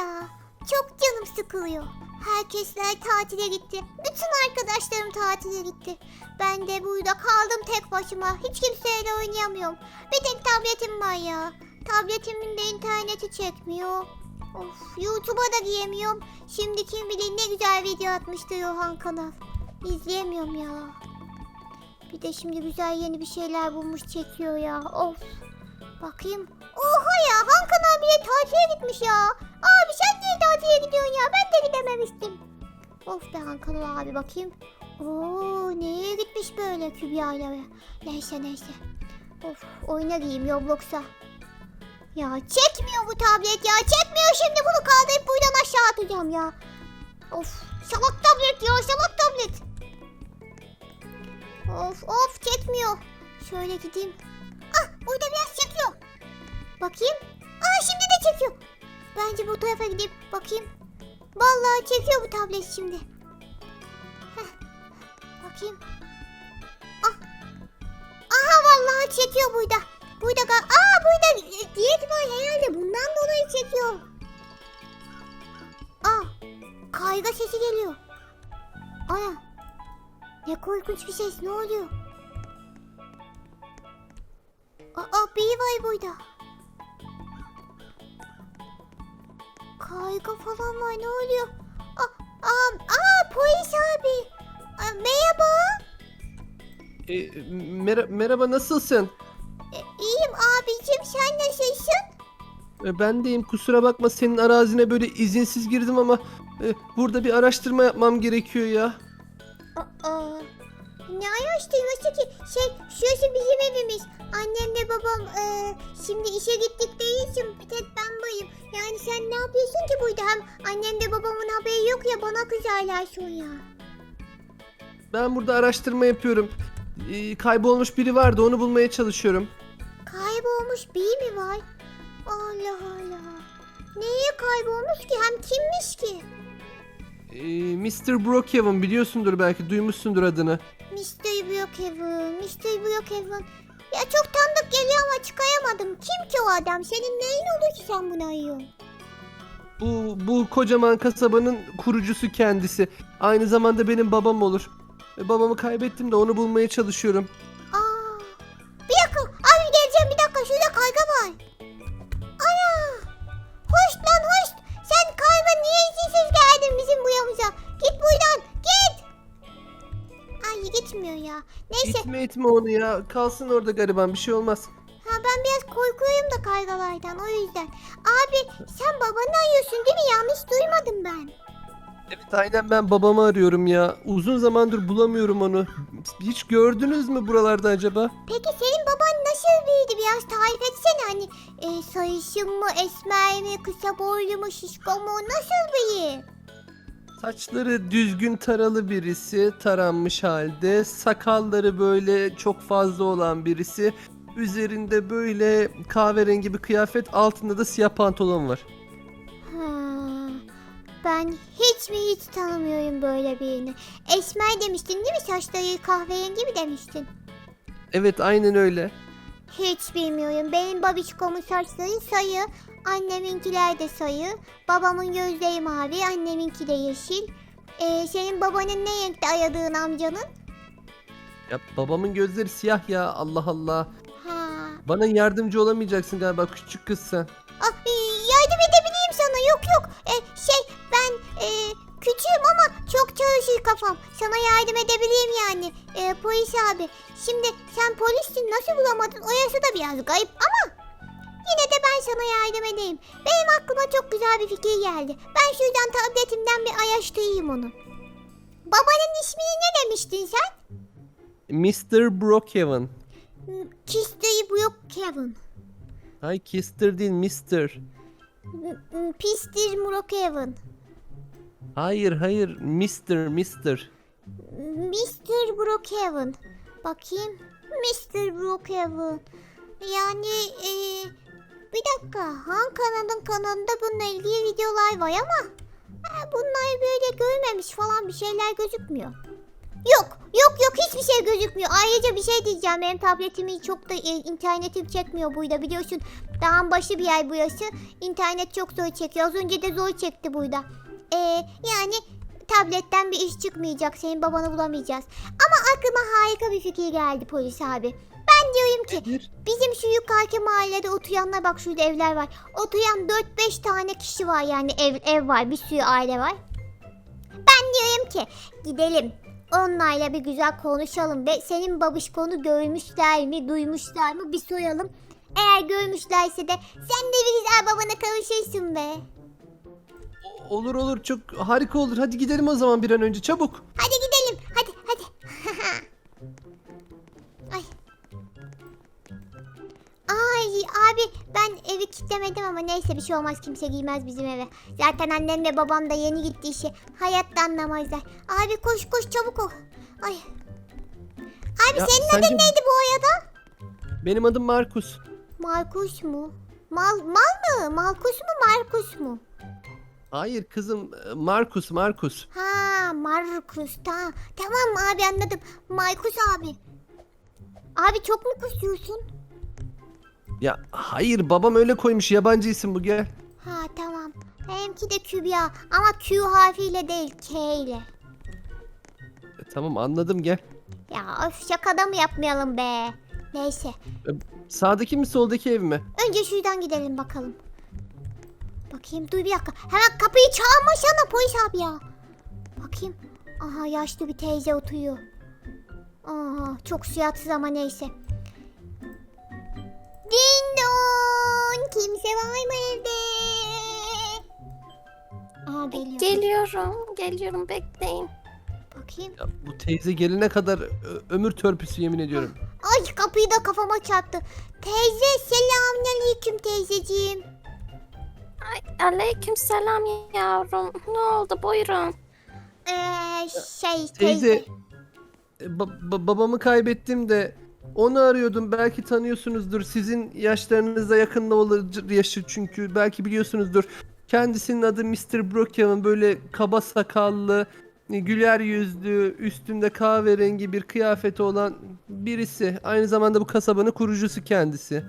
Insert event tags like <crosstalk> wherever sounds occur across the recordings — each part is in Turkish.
ya. Çok canım sıkılıyor. Herkesler tatile gitti. Bütün arkadaşlarım tatile gitti. Ben de burada kaldım tek başıma. Hiç kimseyle oynayamıyorum. Bir tek tabletim var ya. Tabletimin de interneti çekmiyor. Of YouTube'a da giyemiyorum. Şimdi kim bilir ne güzel video atmıştı Yohan Kanal. İzleyemiyorum ya. Bir de şimdi güzel yeni bir şeyler bulmuş çekiyor ya. Of. Bakayım. Oha ya Han Kanal bile tatile gitmiş ya. Tatile gidiyorsun ya? Ben de gidememiştim. Of be Han Kanal abi bakayım. Oo nereye gitmiş böyle Kübra ile? Neyse neyse. Of oyuna giyeyim Roblox'a. Ya çekmiyor bu tablet ya. Çekmiyor şimdi bunu kaldırıp buradan aşağı atacağım ya. Of salak tablet ya salak tablet. Of of çekmiyor. Şöyle gideyim. Ah burada biraz çekiyor. Bakayım. Aa şimdi de çekiyor. Bence bu tarafa gidip bakayım. Vallahi çekiyor bu tablet şimdi. Heh. Bakayım. Ah. Aha vallahi çekiyor burada. Burada gal- Aa burada diyet var herhalde bundan dolayı çekiyor. Aa kayga sesi geliyor. Ana ne korkunç bir ses ne oluyor? Aa biri var burada. Kayga falan var ne oluyor? Aa, aa, aa polis abi. Aa, merhaba. E, mer- merhaba nasılsın? E, iyiyim abicim sen nasılsın? E, ben deyim kusura bakma senin arazine böyle izinsiz girdim ama e, burada bir araştırma yapmam gerekiyor ya. Aa, ne araştırması ki? Şey şurası bizim evimiz. Annemle babam e, şimdi işe gittikleri için bir tek ben varım. Yani sen ne yapıyorsun ki burada? Hem annemle babamın haberi yok ya bana kızarlar sonra. Ben burada araştırma yapıyorum. E, kaybolmuş biri vardı onu bulmaya çalışıyorum. Kaybolmuş biri mi var? Allah Allah. Neye kaybolmuş ki? Hem kimmiş ki? E, Mr. Brookhaven biliyorsundur belki duymuşsundur adını. Mr. Brookhaven, Mr. Brookhaven. Ya çok tanıdık geliyor ama çıkayamadım. Kim ki o adam? Senin neyin olur ki sen bunu arıyorsun? Bu, bu kocaman kasabanın kurucusu kendisi. Aynı zamanda benim babam olur. E, babamı kaybettim de onu bulmaya çalışıyorum. Gitmiyor ya. Neyse. Gitme etme onu ya. Kalsın orada gariban bir şey olmaz. Ha ben biraz korkuyorum da kaygalardan o yüzden. Abi sen babanı arıyorsun değil mi? Yanlış duymadım ben. Evet aynen ben babamı arıyorum ya. Uzun zamandır bulamıyorum onu. Hiç gördünüz mü buralarda acaba? Peki senin baban nasıl biriydi? Biraz tarif etsene hani e, sarışın mı, esmer mi, kısa boylu mu, şişko mu? Nasıl biri? Saçları düzgün taralı birisi, taranmış halde. Sakalları böyle çok fazla olan birisi. Üzerinde böyle kahverengi bir kıyafet, altında da siyah pantolon var. Ha, ben hiç mi hiç tanımıyorum böyle birini. Esmer demiştin değil mi? Saçları kahverengi mi demiştin? Evet aynen öyle. Hiç bilmiyorum. Benim babişkomun saçları sayı. Anneminkiler de sayı. Babamın gözleri mavi. Anneminki de yeşil. Ee, senin babanın ne renkte ayadığın amcanın? Ya babamın gözleri siyah ya Allah Allah. Ha. Bana yardımcı olamayacaksın galiba küçük kız sen. Ah, e, yardım edebileyim sana. Yok yok. E, şey ben e, küçüğüm ama çok çalışır kafam. Sana yardım edebileyim yani. E, polis abi. Şimdi sen polissin. Nasıl bulamadın? Orası da biraz garip ama sana yardım edeyim. Benim aklıma çok güzel bir fikir geldi. Ben şuradan tabletimden bir araştırayım onu. Babanın ismini ne demiştin sen? Mr. Brookhaven. Kisteyi Brook Kevin. Ay Kister değil Mr. Pistir Brookhaven. Hayır hayır Mr. Mr. Mr. Brookhaven. Bakayım. Mr. Brookhaven. Yani eee, bir dakika. Han kanalın kanalında bununla ilgili videolar var ama e, bunlar böyle görmemiş falan bir şeyler gözükmüyor. Yok yok yok hiçbir şey gözükmüyor. Ayrıca bir şey diyeceğim. Benim tabletimi çok da e, internetim çekmiyor burada biliyorsun. Dağın başı bir yer burası. İnternet çok zor çekiyor. Az önce de zor çekti burada. Ee, yani tabletten bir iş çıkmayacak. Senin babanı bulamayacağız. Ama aklıma harika bir fikir geldi polis abi. Ki Nedir? Bizim şu yukarıki mahallede oturanlar bak şurada evler var. Oturan 4-5 tane kişi var yani ev ev var bir sürü aile var. Ben diyorum ki gidelim onlarla bir güzel konuşalım ve senin babişkonu görmüşler mi duymuşlar mı bir soralım. Eğer görmüşlerse de sen de bir güzel babana kavuşursun be. Olur olur çok harika olur. Hadi gidelim o zaman bir an önce çabuk. Hadi gidelim hadi abi ben evi kilitlemedim ama neyse bir şey olmaz kimse giymez bizim eve. Zaten annem ve babam da yeni gitti işe. Hayatta anlamazlar. Abi koş koş çabuk ol. Ay. Abi Ya senin sence- adın neydi bu arada? Benim adım Markus. Markus mu? Mal, mal mı? Markus mu Markus mu? Hayır kızım e, Markus Markus. Ha Markus tamam. Tamam abi anladım. Markus abi. Abi çok mu kusuyorsun? Ya hayır babam öyle koymuş yabancı isim bu gel. Ha tamam. Benimki de Kübra ama Q harfiyle değil K ile. E, tamam anladım gel. Ya öf şakada mı yapmayalım be? Neyse. Sağdaki mi soldaki ev mi? Önce şuradan gidelim bakalım. Bakayım dur bir dakika. Hemen kapıyı çalmasana polis abi ya. Bakayım. Aha yaşlı bir teyze oturuyor. Aha çok suyatsız ama neyse. Ding dong. Kimse var mı evde? Aha geliyor. Geliyorum, geliyorum bekleyin. Bakayım. Ya, bu teyze gelene kadar ö- ömür törpüsü yemin ediyorum. Ay kapıyı da kafama çarptı. Teyze selamünaleyküm teyzeciğim. Ay, aleyküm selam yavrum. Ne oldu buyurun. Ee, şey teyze. Teyze e, ba- ba- babamı kaybettim de onu arıyordum. Belki tanıyorsunuzdur. Sizin yaşlarınıza yakın olur yaşı çünkü belki biliyorsunuzdur. Kendisinin adı Mr. Brookhaven böyle kaba sakallı, güler yüzlü, üstünde kahverengi bir kıyafeti olan birisi. Aynı zamanda bu kasabanın kurucusu kendisi.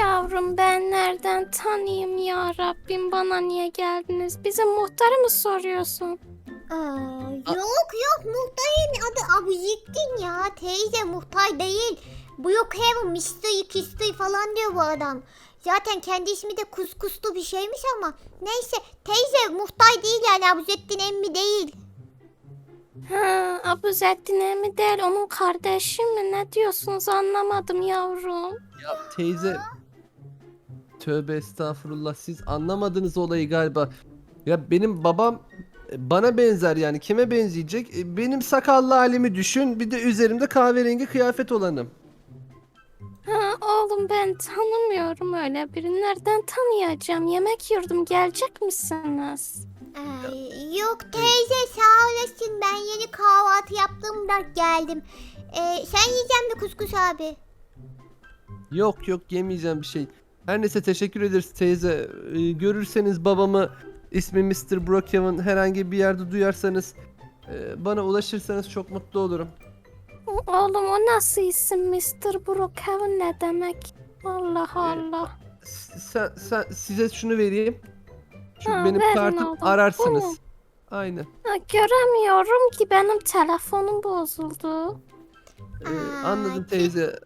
Yavrum ben nereden tanıyayım ya Rabbim bana niye geldiniz? Bizim muhtarı mı soruyorsun? Aa, yok yok muhtarın adı Abuzittin ya. Teyze muhtar değil. Bu yok hem Mr. Kistoy falan diyor bu adam. Zaten kendi ismi de kuskuslu bir şeymiş ama. Neyse teyze muhtar değil yani Abuzettin emmi değil. Ha, Abuzettin mi değil onun kardeşi mi? Ne diyorsunuz anlamadım yavrum. Ya teyze Tövbe estağfurullah siz anlamadınız olayı galiba. Ya benim babam bana benzer yani kime benzeyecek? E, Benim sakallı halimi düşün bir de üzerimde kahverengi kıyafet olanım. Ha, oğlum ben tanımıyorum öyle birini. Nereden tanıyacağım? Yemek yiyordum gelecek misiniz? Ay, yok teyze sağ olasın ben yeni kahvaltı yaptığımda geldim. Ee, sen yiyeceksin mi kuskus abi? Yok yok yemeyeceğim bir şey. Her neyse teşekkür ederiz teyze. E, Görürseniz babamı ismi Mr. Brookhaven herhangi bir yerde duyarsanız e, bana ulaşırsanız çok mutlu olurum. Oğlum o nasıl isim Mr. Brookhaven ne demek? Allah Allah. S- Sen, sen size şunu vereyim. Çünkü Ha, benim verin kartım oğlum. ararsınız. Bu mu? Aynen. Ha, göremiyorum ki benim telefonum bozuldu. Ee, anladım teyze.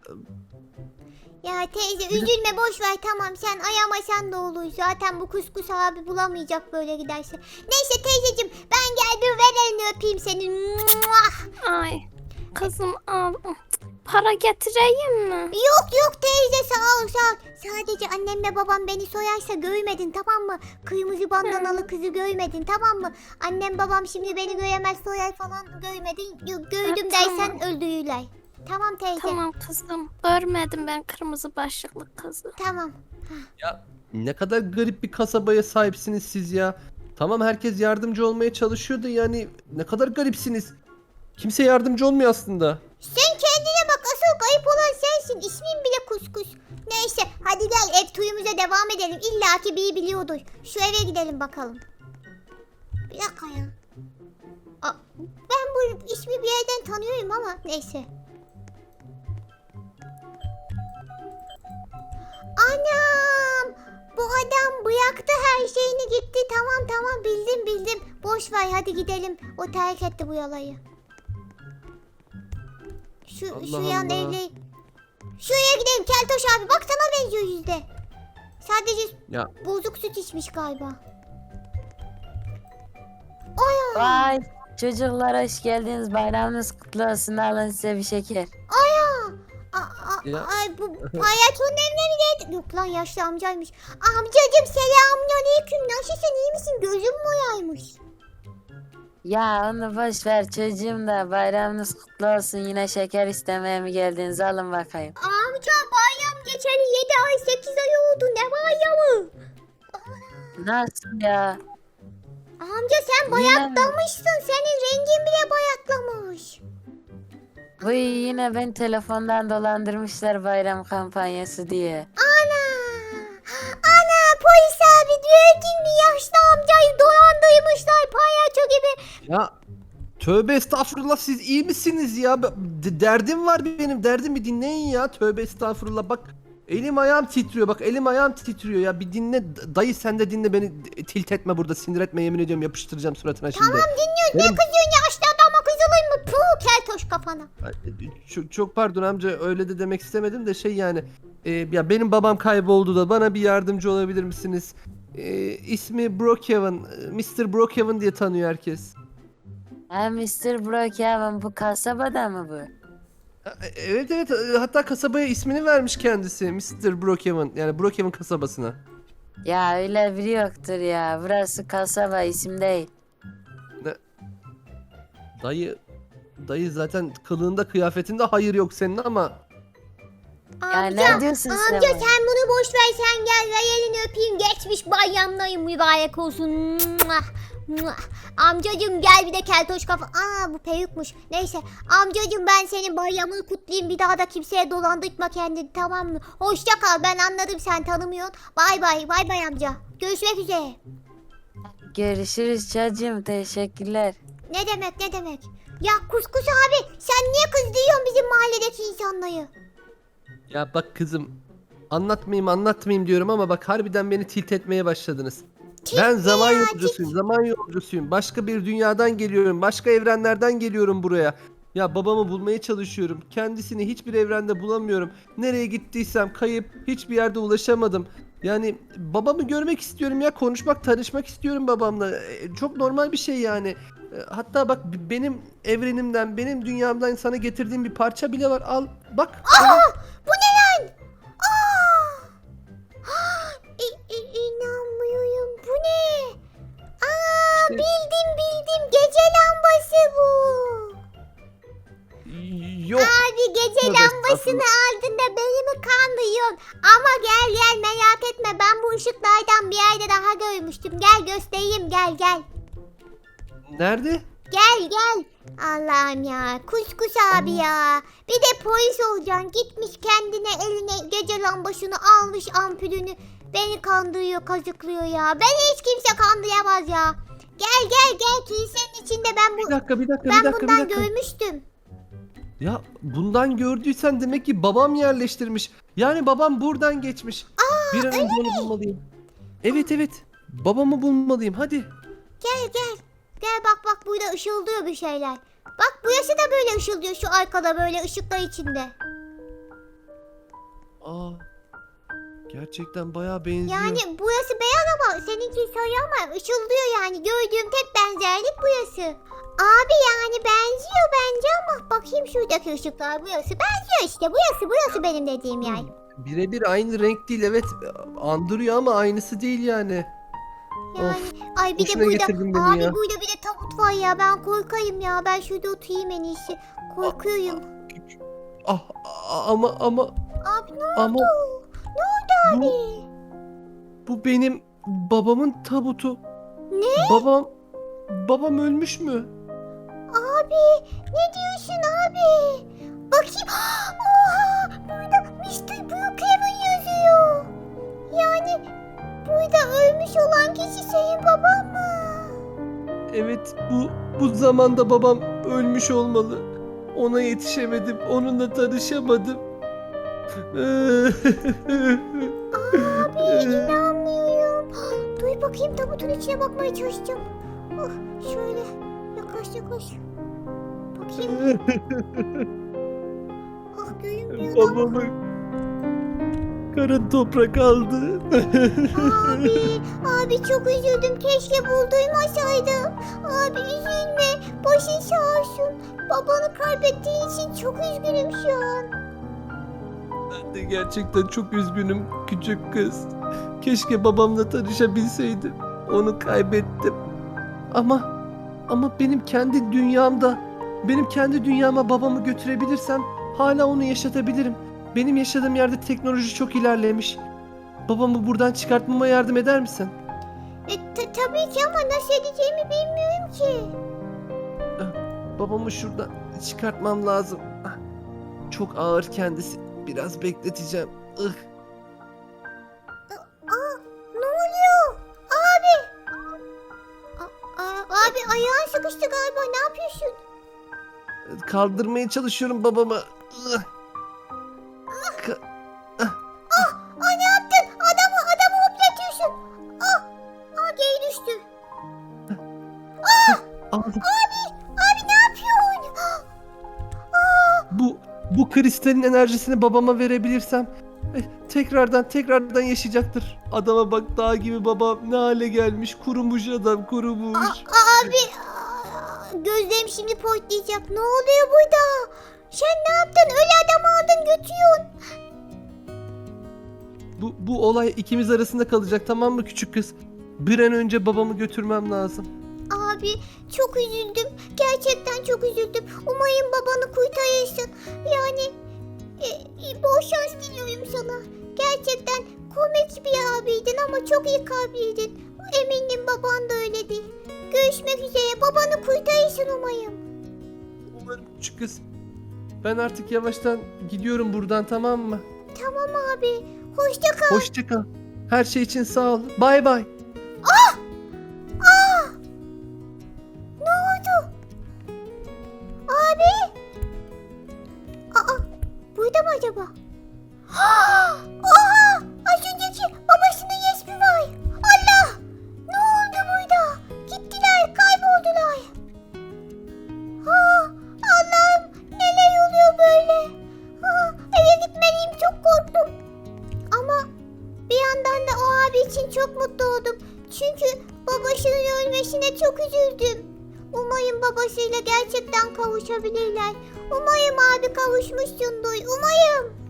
Ya teyze Bir de- üzülme boş ver tamam sen ayamasan da olur. Zaten bu kuskus abi bulamayacak böyle giderse. Neyse teyzeciğim ben geldim ver elini öpeyim senin. Muah! Ay kızım al. Para getireyim mi? Yok yok teyze sağ ol sağ ol. Sadece annemle babam beni soyarsa görmedin tamam mı? Kırmızı bandanalı kızı görmedin tamam mı? Annem babam şimdi beni göremez soyar falan görmedin. Yok, gördüm Ha, dersen tamam. öldürürler. Tamam teyze. Tamam. Tamam kızım. Görmedim ben kırmızı başlıklı kızı. Ya ne kadar garip bir kasabaya sahipsiniz siz ya. Tamam herkes yardımcı olmaya çalışıyordu yani ne kadar garipsiniz. Kimse yardımcı olmuyor aslında. Sen kendine bak asıl kayıp olan sensin. İsmin bile kuskus. Neyse hadi gel ev turumuza devam edelim. İlla ki biri biliyordur. Şu eve gidelim bakalım. Bir dakika ya. Aa, ben bu ismi bir yerden tanıyorum ama neyse. Anam! Bu adam bıraktı her şeyini gitti. Tamam tamam bildim bildim. Boş ver hadi gidelim. O terk etti bu yalayı. Şu, şu Allah yan Allah. evle... Şuraya gidelim Keltoş abi. Bak sana benziyor yüzde. Sadece Ya bozuk süt içmiş galiba. Vay çocuklar hoş geldiniz. Bayramınız kutlu olsun. Alın size bir şeker. Ya. Ay bu palyaçonun evine mi geldi? Yok lan yaşlı amcaymış. Amcacım selamünaleyküm. Nasılsın iyi misin? Gözüm boyaymış. Ya onu boş ver çocuğum da bayramınız kutlu olsun. Yine şeker istemeye mi geldiniz? Alın bakayım. Amca bayram geçeli 7 ay 8 ay oldu. Ne bayramı? Nasıl ya? Amca sen Yine mi? bayatlamışsın. Senin rengin bile bayatlamış. Bu yine ben telefondan dolandırmışlar bayram kampanyası diye. Ana! Ana polis abi gördün mü yaşlı amcayı dolandırmışlar palyaço gibi. ya tövbe estağfurullah siz iyi misiniz ya? D- derdim var benim derdim bir dinleyin ya. Tövbe estağfurullah bak elim ayağım titriyor bak elim ayağım titriyor ya bir dinle dayı sen de dinle beni tilt etme burada sinir etme yemin ediyorum yapıştıracağım suratına şimdi. Tamam dinliyoruz. Ne Benim- kızıyorsun yaşlı keltoş kafana. Ay, Çok, çok pardon amca öyle de demek istemedim de şey yani e, ya benim babam kayboldu da bana bir yardımcı olabilir misiniz? E, ismi Brookhaven, e, Mr. Brookhaven diye tanıyor herkes. Ha Mr. Brookhaven bu kasabada mı bu? E, Evet evet e, hatta kasabaya ismini vermiş kendisi Mr. Brookhaven yani Brookhaven kasabasına. Ya öyle biri yoktur ya. Burası kasaba isim değil. Dayı dayı zaten kılığında kıyafetinde hayır yok senin ama Ya Amca, ne diyorsun sen? amca bana? sen bunu boş ver sen gel ver elini öpeyim geçmiş bayramlayım mübarek olsun. Amcacım gel bir de keltoş kafa. Aa bu perukmuş. Neyse amcacım ben senin bayramını kutlayayım bir daha da kimseye dolandırtma kendini tamam mı? Hoşça kal ben anladım sen tanımıyorsun. Bay bay bay bay amca. Görüşmek üzere. Görüşürüz çocuğum. Teşekkürler. Ne demek ne demek? Ya kuskus abi sen niye kızdırıyorsun bizim mahalledeki insanları? ya bak kızım anlatmayayım anlatmayayım diyorum ama bak harbiden beni tilt etmeye başladınız. Ben zaman ya, yolcusuyum, zaman yolcusuyum. Başka bir dünyadan geliyorum, başka evrenlerden geliyorum buraya. Ya babamı bulmaya çalışıyorum. Kendisini hiçbir evrende bulamıyorum. Nereye gittiysem kayıp, hiçbir yerde ulaşamadım. Yani babamı görmek istiyorum ya, konuşmak, tanışmak istiyorum babamla. E, Çok normal bir şey yani. E, Hatta bak benim evrenimden, benim dünyamdan sana getirdiğim bir parça bile var. Al, bak. Bu ne lan? Aa! İ- <gasps> i- inanmıyorum. Bu ne? Aa, İşte- bildim bildim. Gece lambası bu. Yok. Abi gece Tövbe lambasını aldın da beni mi kandırıyorsun? Ama gel gel merak etme. Ben bu ışıklardan bir yerde daha görmüştüm. Gel göstereyim gel gel. Nerede? Gel gel. Allah'ım ya. Kuskus abi ya. Bir de polis olacaksın. Gitmiş kendine eline gece lambasını almış ampulünü. Beni kandırıyor, kazıklıyor ya. Beni hiç kimse kandıramaz ya. Gel gel gel kilisenin içinde ben bu Bir dakika, bir dakika, bir ben dakika, bir bundan dakika. görmüştüm. Ya bundan gördüysen demek ki babam yerleştirmiş. Yani babam buradan geçmiş. bir an önce onu bulmalıyım. Evet evet. Babamı bulmalıyım. Hadi. Gel gel. Gel bak bak burada ışıldıyor bir şeyler. Bak burası da böyle ışıldıyor şu arkada böyle ışıklar içinde. Aa. Gerçekten bayağı benziyor. Yani burası beyaz ama seninki sarı ama ışıldıyor yani. Gördüğüm tek benzerlik burası. Abi yani benziyor bence ama bakayım şuradaki ışıklar burası. Benziyor işte burası burası benim dediğim yer. Birebir aynı renk değil evet. Andırıyor ama aynısı değil yani. Yani ay bir de boşuna burada getirdin beni abi ya. burada bir de tabut var ya ben korkayım ya. Ben şurada oturayım en iyisi. Korkuyorum. Ah a- ama ama Abi ne oldu? ama Ne oldu bu, abi? bu benim babamın tabutu. Ne? Babam babam ölmüş mü? Abi ne diyorsun abi? Bakayım. <gasps> Oha burada Mr. Brookhaven yazıyor. Yani burada ölmüş olan kişi senin baban mı? Evet bu Bu zamanda babam ölmüş olmalı. Ona yetişemedim. Onunla tanışamadım. Abi <laughs> inanmıyorum. Duy bakayım tabutun içine bakmaya çalışacağım. Oh, şöyle yaklaş yaklaş. Bakayım. <laughs> Ah görünmüyor. Babamı karın toprak aldı. Abi, abi çok üzüldüm. Keşke buldurmasaydım. Abi üzülme. Başın sağ olsun. Babanı kaybettiğin için çok üzgünüm şu an. Ben de gerçekten çok üzgünüm küçük kız. Keşke babamla tanışabilseydim. Onu kaybettim. Ama ama benim kendi dünyamda, benim kendi dünyama babamı götürebilirsem hala onu yaşatabilirim. Benim yaşadığım yerde teknoloji çok ilerlemiş. Babamı buradan çıkartmama yardım eder misin? E, ta- tabii ki ama nasıl edeceğimi bilmiyorum ki. Babamı şuradan çıkartmam lazım. Ah, Çok ağır kendisi. Biraz bekleteceğim. Ih. Aa, ne oluyor? Abi. A- a- abi ayağın sıkıştı galiba. Ne yapıyorsun? Kaldırmaya çalışıyorum babamı. Ih. Abi, abi ne yapıyorsun? <gasps> Bu bu kristalin enerjisini babama verebilirsem eh, tekrardan tekrardan yaşayacaktır. Adama bak dağ gibi babam ne hale gelmiş. Kurumuş adam kurumuş. a- abi, gözlerim şimdi portlayacak. Ne oluyor burada? Sen ne yaptın? Öyle adamı aldın götürüyorsun. Bu, bu olay ikimiz arasında kalacak tamam mı küçük kız? Bir an önce babamı götürmem lazım. Abi çok üzüldüm. Gerçekten çok üzüldüm. Umarım babanı kurtarırsın. Yani e, e, bol şans diliyorum sana. Gerçekten komik bir abiydin ama çok iyi kalpliydin. Eminim baban da öyledir. Görüşmek üzere. Babanı kurtarırsın umarım. Umarım küçük kız. Ben artık yavaştan gidiyorum buradan tamam mı? Tamam abi. Hoşça kal. Hoşça kal. Her şey için sağ ol. Bay bay. Ölmesine çok üzüldüm. Umarım babasıyla gerçekten kavuşabilirler. Umarım abi kavuşmuşsundur. Umarım.